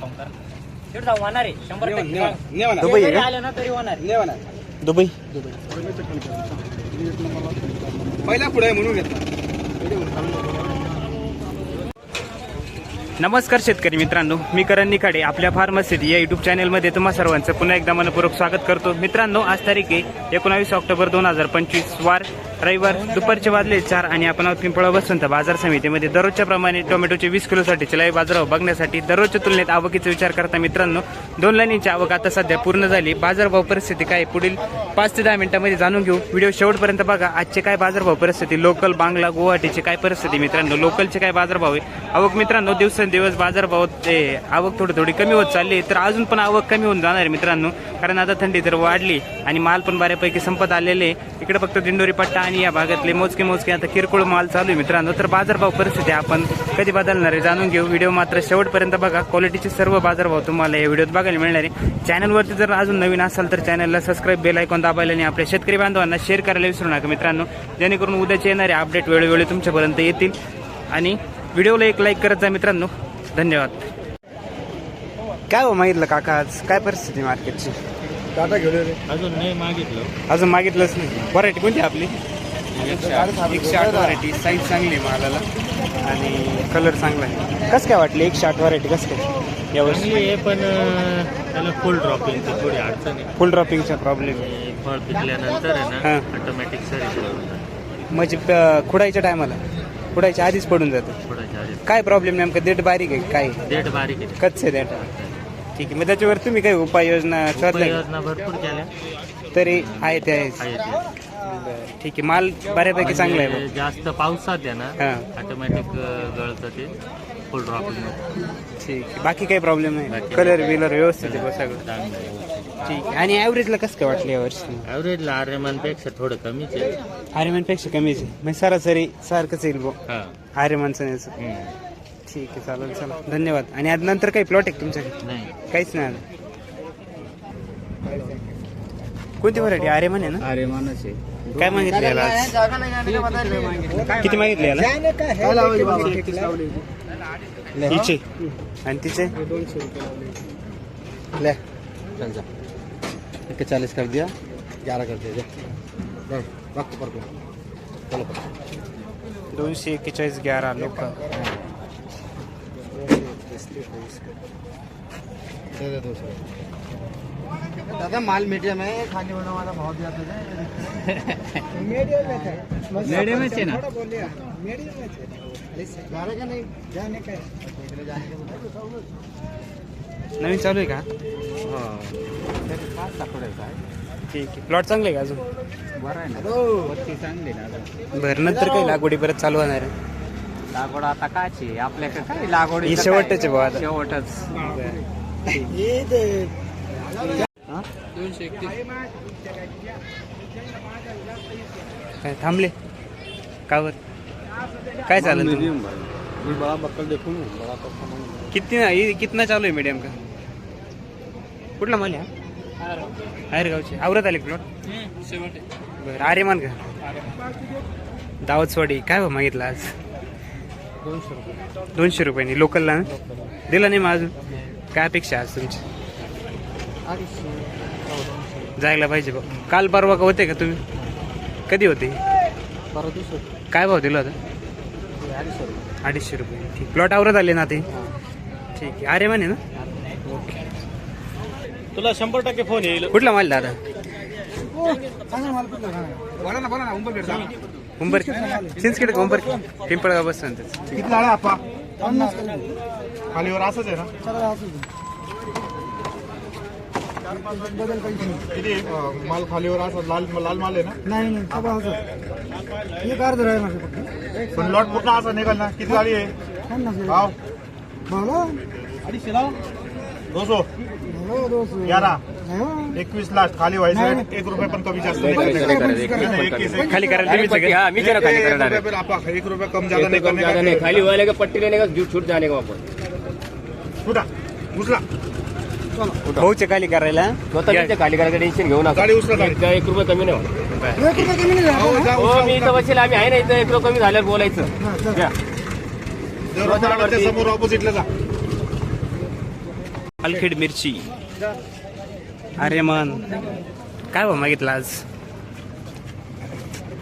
तिकडे जाऊ होणार आहे. शंभर दुबई आहे जरी का? आलं ना तरी होणार आहे. नेवा ना. दुबई. पहिला पुढे म्हणून घेतला. नमस्कार शेतकरी मित्रांनो मी करण निखाडे आपल्या फार्मसिटी या युट्यूब चॅनलमध्ये तुम्हा सर्वांचं पुन्हा एकदा मनपूर्वक स्वागत करतो. मित्रांनो आज तारीख आहे एकोणावीस ऑक्टोबर दोन हजार पंचवीस वार रविवार दुपारचे वाजले चार आणि आपण आहोत पिंपळा वसंत बाजार समितीमध्ये. दररोजच्या प्रमाणे टोमॅटोचे वीस किलोसाठी चिलाई बाजारावर बघण्यासाठी दररोजच्या तुलनेत आवकीचा विचार करता मित्रांनो दोन लाईनीची आवक आता सध्या पूर्ण झाली. बाजारभाव परिस्थिती काय पुढील पाच ते दहा मिनिटांमध्ये जाणून घेऊ. व्हिडिओ शेवटपर्यंत बघा. आजचे काय बाजारभाव परिस्थिती? लोकल बांगला गुवाहाटीची काय परिस्थिती मित्रांनो? लोकलचे काय बाजारभाव आहे? आवक मित्रांनो दिवसेंदिवस बाजारभाव ते आवक थोडी थोडी कमी होत चालली आहे. तर अजून पण आवक कमी होऊन जाणार आहे मित्रांनो. कारण आता थंडी तर वाढली आणि माल पण बऱ्यापैकी संपत आलेले इकडे फक्त दिंडोरी पट्टा आणि या भागातले मोजके मोजके आता किरकोळ माल चालू आहे मित्रांनो. तर बाजारभाव परिस्थिती आपण कधी बदलणार आहे जाणून घेऊ. व्हिडिओ मात्र शेवटपर्यंत बघा. क्वालिटीचे सर्व बाजारभाव तुम्हाला या व्हिडिओत बघायला मिळणार आहे. चॅनलवरती जर अजून नवीन असाल तर चॅनलला सबस्क्राईब बेल ऐकून दाबायला आणि आपल्या शेतकरी बांधवांना शेअर करायला विसरू नका मित्रांनो. जेणेकरून उद्याचे येणारे अपडेट वेळोवेळी तुमच्यापर्यंत येतील. आणि व्हिडिओला एक लाईक करत जा मित्रांनो. धन्यवाद. काय हो मागितलं काका आज? काय परिस्थिती मार्केटची टाटा घेऊन रे. अजून नाही मागितलं. अजून मागितलंच नाही. व्हरायटी कोणती आपली? एकशे आठ व्हरायटी साईज चांगली आहे मालाला. आणि कलर चांगला आहे. कसं काय वाटली? एकशे आठ व्हरायटी कसं काय? यावर्षी? हे पण त्याला फुल ड्रॉपिंगची थोडी अडचण आहे. फुल ड्रॉपिंगचा प्रॉब्लेम हे फळ पिकल्यानंतर आहे. ना ऑटोमॅटिक सरी म्हणजे खुडायच्या टायमाला? खुडायच्या आधीच पडून जातं. काय प्रॉब्लेम नेमकं? देठ बारीक आहे काय? डेट बारीक आहे. कच्चे देठ. ठीक आहे. मग त्याच्यावर तुम्ही काही उपाययोजना? उपाययोजना भरपूर केल्या. तरी आहे ते आहेच. आहे ठीक आहे माल बऱ्यापैकी चांगला आहे म्हणजे जास्त पावसात आहे ना हा. ऑटोमॅटिक गळतं ते फुल ड्रॉपिंग ठीक आहे बाकी काही प्रॉब्लेम नाही. कलर बिलर व्यवस्थित आहे बा सगळं ठीक आहे आणि ॲव्हरेजला कसं काय वाटलं यावर्षी ॲव्हरेजला आर्यमानपेक्षा थोडं कमीच आहे. आर्यमनपेक्षा कमीच आहे. म्हणजे सरासरी सारखंच येईल बुवा. हा. आर्यमानचं याचं हम्म. ठीक आहे चालेल चला. धन्यवाद. आणि आज नंतर काही प्लॉट आहे का तुमच्याकडे? नाही. काहीच नाही आलं कोणती व्हरायटी आर्यमान आहे ना? अरे मानस आहे. काय मागितलं याला आज? किती मागितले याला? हिचे. आणि तिचे? ले. चल जा. एक चालीस कर दिया. ग्यारह कर दिया वक्त पर चलो पर दोनशे एक्केचाळीस ग्यारा लोक. दे दे दो सौ दादा माल मीडियम है खाली होने वाला भाव दिया तुझे मीडियम में है ना जाने का नहीं? जाने का जाने का नवीन चालू आहे का? ठीक आहे. प्लॉट चांगले आहे का अजून? बरं आहे ना. वरती चांगली ना बरं नंतर काही लागवडी परत चालू होणार आहे. लागवड आता काची आपल्याकडे काय लागवड ही शेवटच आहे बुवा आता. शेवटच. काय थांबले? कावर काय चालेल ना किती हे कितना चालू आहे मीडियम का? कुठला माल आहे हा? गावचे आवरत आले प्लॉट बरं आर्यमान का? दावतवाडी. काय भाव मागितला आज? दोनशे रुपये. दोनशे रुपयांनी लोकलला ना? दिला नाही मग अजून? काय अपेक्षा आज तुमची? जायला पाहिजे बघ. काल परवा का होते का तुम्ही? कधी होते? दिवस काय भाव दिला होता? अडीचशे रुपये. अडीचशे रुपये. ठीक. प्लॉट आवरत आले ना ते? ठीक आहे. आर्यमान आहे ना? तुला शंभर टक्के फोन येईल. कुठला माल दादा? बोला ना बोला ना उंबर चिंचखेड का उंबर पिंपळगाव बस सांगतात खालीवर असंच आहे ना? किती अं, माल खालीवर असं लाल लाल माल आहे ना? नाही नाही सगळं असं एक अर्ध आहे माझं फक्त पण लॉट पूर्ण असा निघाल ना किती झाली आहे पन्नास आहे. भाव भाऊ अडीचशे लाव दोनशे भाऊ दोस्त ग्यारह एकवीस लास्ट खाली व्हायचं एक रुपये पण कमी जास्त नाही नाही, एकवीस, एक- खाली करायला का? हाँ, मी खाली एक रुपये कम ज़्यादा नहीं कम ज़्यादा का खाली वाले का पट्टी लेने का जूट छूट जाने का उचला भाऊचे खाली करायला. स्वतः खाली करायचं टेन्शन घेऊ नका. गाडी उचला गाडी. एक रुपये कमी नाही होणार. एक रुपये कमी नाही झाला. हो, हो मी. इथं बसेल आम्ही आहे ना इथं. एक रुपये कमी झाल्यावर बोलायचं. रस्त्याच्या समोर ऑपोजिटला जा. पालखेड मिरची. अरे मन. काय भाव मागितला आज?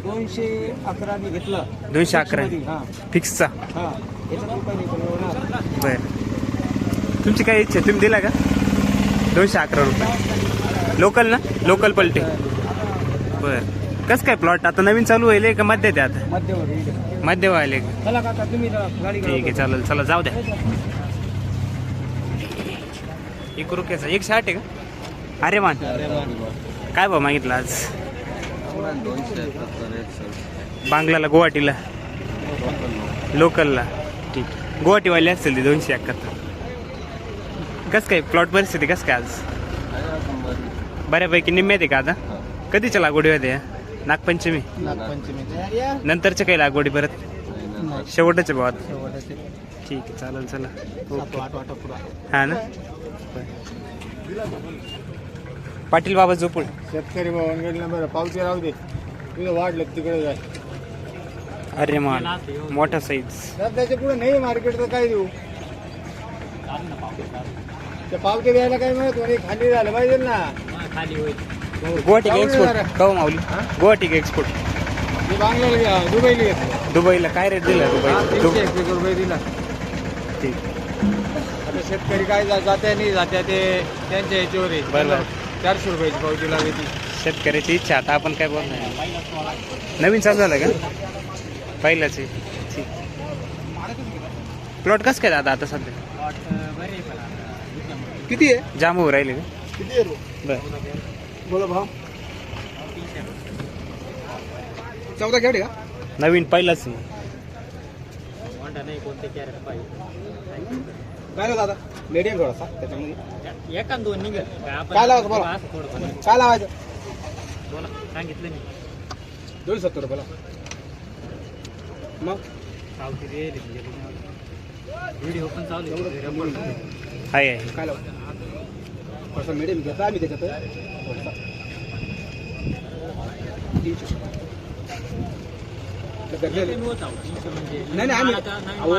दोनशे अकरा मी घेतलं. दोनशे अकरा. हा. फिक्सचा. हा. याच्यात रुपये नाही पण होणार. बर. तुमची काय इच्छा? तुम्ही दिला का? दोनशे अकरा रुपये. लोकल ना? लोकल पलटे. बर. कसं काय प्लॉट आता नवीन चालू होईल का मध्य द्या आता. मध्य व्हायला ठीक आहे चालेल चला जाऊ द्या. एक रुपयाचा एक साठ आहे का? अरे मान. काय भाव मागितला आज? बांगलाला गुवाहाटीला. लोकलला ठीक. गुवाहाटीवाले असतील ते दोनशे एकाहत्तर. कसं काय प्लॉट परिस्थिती कसं काय आज? बऱ्यापैकी निम्म्यात आहे का आता? कधीच्या लागवडी होत्या नागपंचमी. नागपंचमी नंतरच्या काही लागवडी परत. शेवटच्या भावात? शेवटचे ठीक आहे चालेल चला. पुढं. हा ना? पाटील बाबा झोपूळ शेतकरी नंबर पावती राहू दे. तुझं वाढलं तिकडे जाय. अरे मान मोठा साईज सध्याच्या पुढे नाही मार्केट तर काय देऊ? ते पावते द्यायला काय खाली झालं पाहिजे ना. गुवाहाटी जाऊ दे एक्सपोर्ट जरा. माऊली. गुवाहाटी एक्सपोर्ट मी बांगल्याला घ्या दुबईला घेतलं. दुबईला काय रेट दिला दुबई तीनशे एकशे रुपये दिला. ठीक. आता शेतकरी काय जा- जात्या नाही जात्या ते त्यांच्या ह्याच्यावर आहे. बरोबर. चारशे रुपयाची पावती लागते शेतकऱ्याची इच्छा. आता आपण काय बोलणार नवीन चालू झालं का? पहिलाच आहे. ठीक. प्लॉट कसं काय दादा आता सध्या? किती आहे? जाम होऊ राहिले का? किती आहे बरं. बोला भाव चौदा खेळ का? नवीन पहिलाच आहे. काय ना दादा? मीडियम थोडासा त्याच्यामध्ये. एका दोन निघेल. काय लावायचं बोला? काय लावायचं? सांगितलं मी. दोन सत्तर रुपयाला मग? व्हिडिओ पण चालू आहे. आहे. आहे काय लावा थोडासा मीडियम घेता आम्ही त्याच्यात. गरजेला- नाही नाही आम्ही अहो,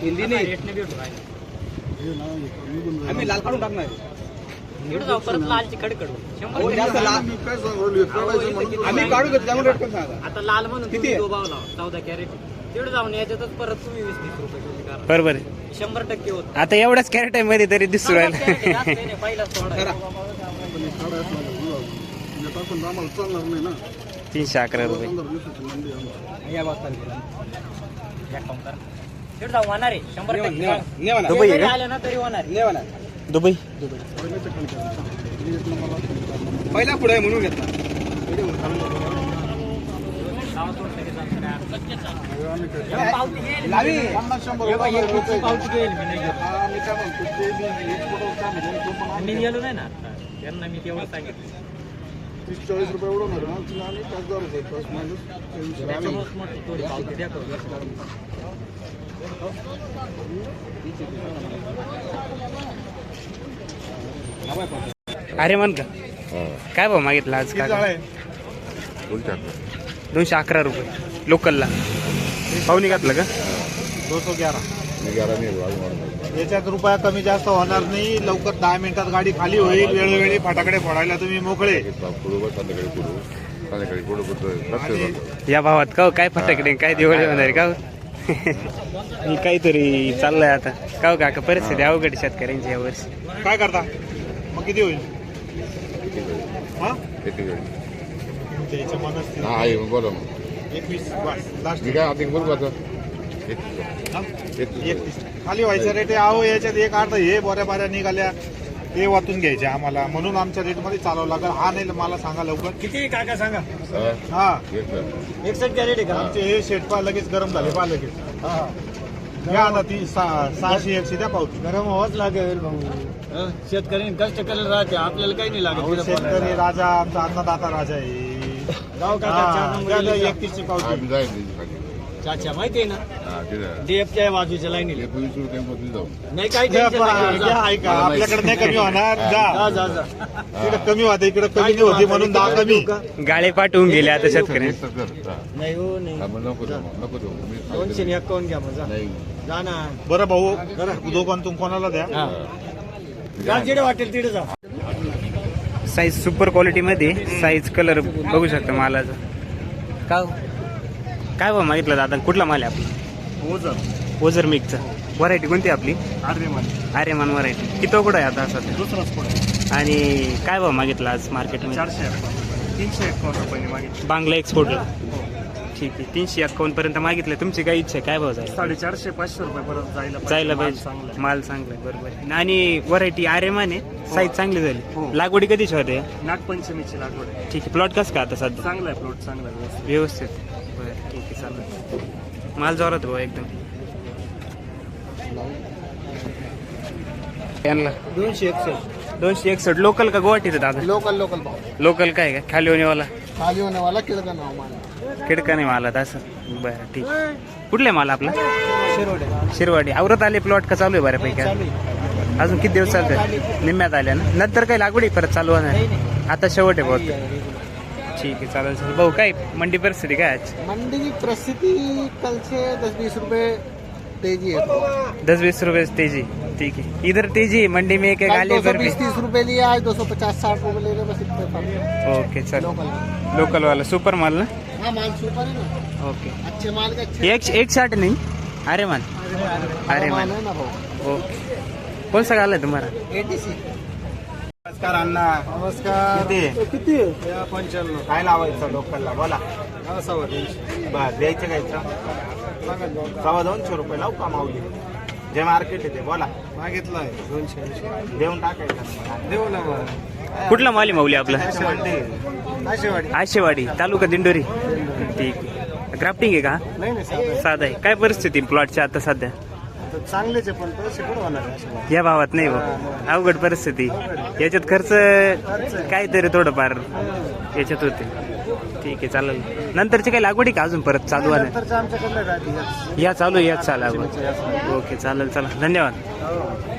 हिंदी नाही आम्ही लाल काढून टाकणार परत लालची कडकड अहो, जास्त लाल आम्ही काढू घेतो त्यामुळे रेट कमी सांगा आता. लाल म्हणून किती? चौदा कॅरेट. तेवढं जाऊन याच्यातच परत तुम्ही वीस तीस रुपये बरोबर आहे. शंभर टक्के होत. आता एवढाच कॅरेटमध्ये तरी दिसू राहिला. तीनशे अकरा रुपये. आहे. दुबई आहे का? आहे. दुबई. पहिला पुढे आहे म्हणून घेतला. हे रुपये मी गेलो नाही ना. त्यांना मी सांगितलं. त्याच्यामुळेच म्हटलं थोडी पावती द्या करून. अरे म्हण का? काय भाव मागितला आज का दोनशे अकरा रुपये. लोकलला. पाहुणे घातलं का? दो सौ ग्यारह याच्यात रुपया कमी जास्त होणार नाही. लवकर दहा मिनिटात गाडी खाली होईल. वेळोवेळी फटाकडे फोडायला तुम्ही मोकळे. या भावात का हो? काय फटाकडे काय दिवाळी होणार का हो? काहीतरी चाललंय आता. का हो काका? परिस्थिती अवघड आहे शेतकऱ्यांची या वर्षी. काय करता? मग किती होईल? हा? त्याच्या मनात एकवीस लास्ट एकतीस खाली व्हायचं रेट आहे. अहो याच्यात एक अर्ध हे बोऱ्या बाऱ्या निघाल्या. ते वाचून घ्यायचे आम्हाला. म्हणून आमच्या रेटमध्ये चालावं लागेल. हा नाही मला सांगा लवकर. किती? काय काय सांगा? हा. एकसष्ट कॅरेट आहे का? आमचे हे शेट पा लगेच गरम झाले. पा लगेच. घ्या आता ती सहा- सहाशे एकशे द्या पावती गरम व्हावंच लागेल भाऊ. शेतकरी कष्ट करायला राहते. आपल्याला काही नाही लागत शेतकरी राजा आमचा अन्नदाता राजा आहे. गाव काका चार द्या, द्या, नंबर एकतीसची पावती. चाचा माहिती आहे ना? डीएफच्या बाजूच्या लाईनीला नाही काही द्या, टेन्शन पहा, नाही. घ्या, ऐका. आपल्याकडे नाही कमी होणार. जा. जा जा जा. इकडे कमी होते इकडे कमी नाही होती म्हणून दहा कमी. गाळे पाठवून गेले आता शेतकरी. नाही हो नाही. दोनशे एकावन्न घ्या मग जा. जा ना. बरं भाऊ दोघांतून कोणाला द्या? जा जिडे वाटेल तिथे जा. साईज सुपर क्वालिटीमध्ये साईज कलर बघू शकता मालाचा. का? काय बा मागितलं दादा? कुठला माल आहे आपला? ओझर. ओझर मिक्सचा व्हरायटी कोणती आपली? आर्यमान. आर्यमान व्हरायटी किती कुठं आहे आता सध्या? दुसराच आणि काय भाव मागितला आज मार्केटमध्ये चारशे तीनशे बांगला एक्सपोर्टला ठीक आहे. तीनशे अकाउंट पर्यंत मागितलं तुमची काय इच्छा आहे? काय भाव जाईल? साडेचारशे पाचशे रुपये परत जायला जायला माल पाहिजे. चांगला आहे. माल चांगला आहे. बरोबर आहे. आणि व्हरायटी आर्यमान आहे. साईज चांगली झाली. हो. लागवडी कधीची होते नागपंचमीची लागवड आहे. ठीक आहे. प्लॉट कसं का आता सध्या? चांगला आहे प्लॉट चांगला आहे व्यवस्थित. व्यवस्थित. बरं ठीक आहे. चालेल. माल जोरात भाऊ एकदम. यांना. दोनशे एकसष्ट. दोनशे एकसष्ट. लोकल का गुवाहाटीचं दादा? लोकल लोकल भाव. लोकल काय का? खाली होणेवाला खाली होने वाला किडका नाव मला खिडका नाही माला असं? बरं ठीक. कुठला आहे माल आपला? शिरोडे. शिरवाडी आवरत आले प्लॉट का चालू आहे बऱ्यापैकी? अजून किती दिवस चालतंय? निम्म्यात आल्या ना? नंतर काही लागवडी परत चालू होणार. आता शेवट आहे बहुत ठीक आहे चालेल चालेल. भाऊ काय मंडी परिस्थिती काय आज? मंडी की परिस्थिति कल से दस बीस रुपए तेजी है दस बीस रुपये तेजी. ठीक है इधर तेजी मंडी में एक दो सौ पर भी बीस तीस रुपए लिए आज दो सौ पचास साठ रुपए ले रहे बस इतने ओके चल. लोकल लोकल वाला. सुपर माल ना? हाँ माल सुपर है ना. ओके अच्छे माल के अच्छे? एक एक शर्ट नहीं? अरे मान अरे माल. ओके कौन सा गाल है तुम्हारा एटीसी नमस्कार अण्णा. नमस्कार. किती किती पंच्याण्णव. काय लावायचं लोकलला? बोला. बर द्यायचं घ्यायचं सव्वा दोनशे रुपये लावू का माऊली? जे मार्केट आहे ते बोला. मागितलाय दोनशे ऐंशी. देऊन टाकायचं. देऊ ना मग कुठला माल आहे माऊली आपला? आशेवाडी. तालुका दिंडोरी. ठीक. आहे ग्राफ्टिंग आहे का साधं आहे. काय परिस्थिती प्लॉटची आता सध्या. चांगलेच आहे पण पैसे कुठं होणार आहे आशेवाडी? या भावात नाही भाऊ अवघड परिस्थिती. याच्यात खर्च काहीतरी थोडंफार याच्यात होते. ठीक आहे चालेल. नंतरची काही लागवडी का अजून परत चालू आहे? या चालू याच चालू. ओके चालेल चला धन्यवाद.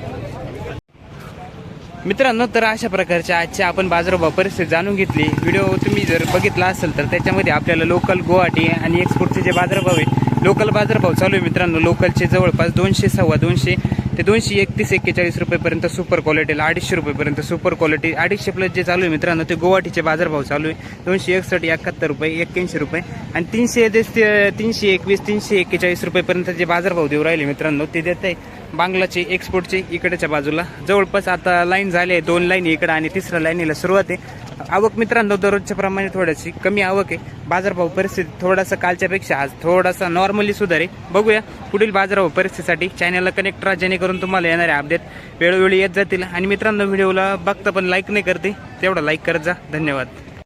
मित्रांनो तर अशा प्रकारच्या आजच्या आपण बाजारभाव परिस्थिती जाणून घेतली. व्हिडिओ तुम्ही जर बघितला असेल तर त्याच्यामध्ये आपल्याला लोकल गुवाहाटी आणि एक्सपोर्टचे जे बाजारभाव आहे लोकल बाजारभाव चालू आहे मित्रांनो. लोकलचे जवळपास दोनशे सव्वा दोनशे ते दोनशे एकतीस एक्केचाळीस रुपयेपर्यंत सुपर क्वालिटीला अडीचशे रुपयेपर्यंत सुपर क्वालिटी अडीचशे प्लस जे चालू आहे मित्रांनो ते गुवाहाटीचे बाजारभाव चालू आहे. दोनशे एकसष्ट एकाहत्तर रुपये एक्क्याऐंशी रुपये आणि तीनशे ते तीनशे एकवीस तीनशे एक्केचाळीस रुपयेपर्यंत जे बाजारभाव देऊ राहिले मित्रांनो ते देत आहे बांगलाचे एक्सपोर्टचे इकडच्या बाजूला. जवळपास आता लाईन झाले दोन लाईन इकडं आणि तिसऱ्या लाईनीला सुरुवात आहे. आवक मित्रांनो दररोजच्या प्रमाणे थोडीशी कमी आवक आहे. बाजारभाव परिस्थिती थोडासा कालच्यापेक्षा आज थोडासा नॉर्मली सुधारे बघूया पुढील बाजारभाव परिस्थितीसाठी चॅनलला कनेक्ट राहा जेणेकरून तुम्हाला येणारे अपडेट वेळोवेळी येत जातील. आणि मित्रांनो व्हिडिओला बघता पण लाईक नाही करते तेवढा लाईक करत जा. धन्यवाद.